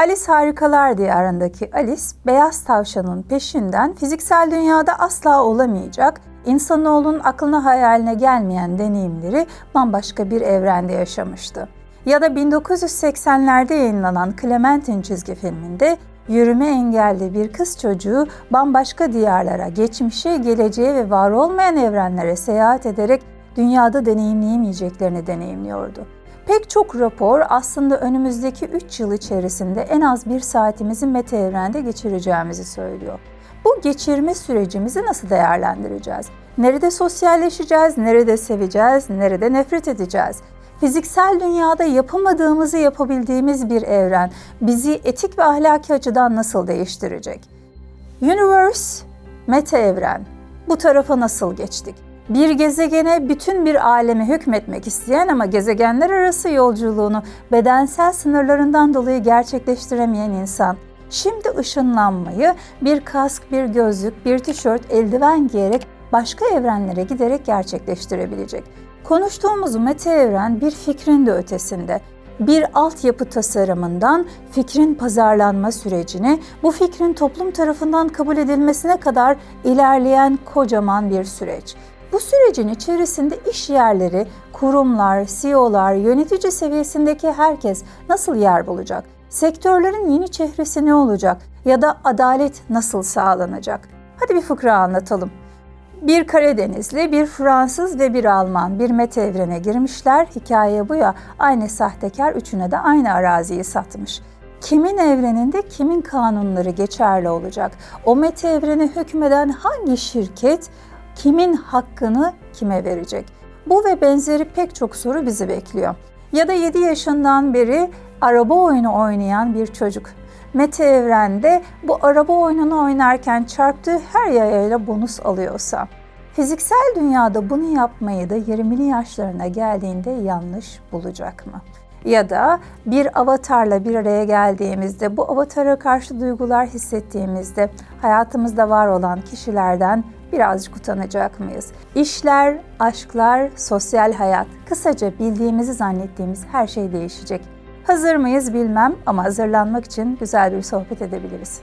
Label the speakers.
Speaker 1: Alice Harikalar Diyarındaki Alice, beyaz tavşanın peşinden fiziksel dünyada asla olamayacak, insanoğlunun aklına hayaline gelmeyen deneyimleri bambaşka bir evrende yaşamıştı. Ya da 1980'lerde yayınlanan Clementine çizgi filminde yürüme engelli bir kız çocuğu bambaşka diyarlara, geçmişe, geleceğe ve var olmayan evrenlere seyahat ederek dünyada deneyimleyemeyeceklerini deneyimliyordu. Pek çok rapor aslında önümüzdeki 3 yıl içerisinde en az bir saatimizi meta evrende geçireceğimizi söylüyor. Bu geçirme sürecimizi nasıl değerlendireceğiz? Nerede sosyalleşeceğiz, nerede seveceğiz, nerede nefret edeceğiz? Fiziksel dünyada yapamadığımızı yapabildiğimiz bir evren bizi etik ve ahlaki açıdan nasıl değiştirecek? Universe, meta evren. Bu tarafa nasıl geçtik? Bir gezegene bütün bir aleme hükmetmek isteyen ama gezegenler arası yolculuğunu bedensel sınırlarından dolayı gerçekleştiremeyen insan. Şimdi ışınlanmayı bir kask, bir gözlük, bir tişört, eldiven giyerek başka evrenlere giderek gerçekleştirebilecek. Konuştuğumuz meta evren bir fikrin de ötesinde. Bir altyapı tasarımından fikrin pazarlanma sürecine, bu fikrin toplum tarafından kabul edilmesine kadar ilerleyen kocaman bir süreç. Bu sürecin içerisinde iş yerleri, kurumlar, CEO'lar, yönetici seviyesindeki herkes nasıl yer bulacak? Sektörlerin yeni çehresi ne olacak? Ya da adalet nasıl sağlanacak? Hadi bir fıkra anlatalım. Bir Karadenizli, bir Fransız ve bir Alman bir meta evrene girmişler. Hikaye bu ya, aynı sahtekar üçüne de aynı araziyi satmış. Kimin evreninde kimin kanunları geçerli olacak? O meta evrene hükmeden hangi şirket kimin hakkını kime verecek? Bu ve benzeri pek çok soru bizi bekliyor. Ya da 7 yaşından beri araba oyunu oynayan bir çocuk. Meta evrende bu araba oyununu oynarken çarptığı her yayayla bonus alıyorsa, fiziksel dünyada bunu yapmayı da 20'li yaşlarına geldiğinde yanlış bulacak mı? Ya da bir avatarla bir araya geldiğimizde, bu avatara karşı duygular hissettiğimizde hayatımızda var olan kişilerden birazcık utanacak mıyız? İşler, aşklar, sosyal hayat, kısaca bildiğimizi zannettiğimiz her şey değişecek. Hazır mıyız bilmem ama hazırlanmak için güzel bir sohbet edebiliriz.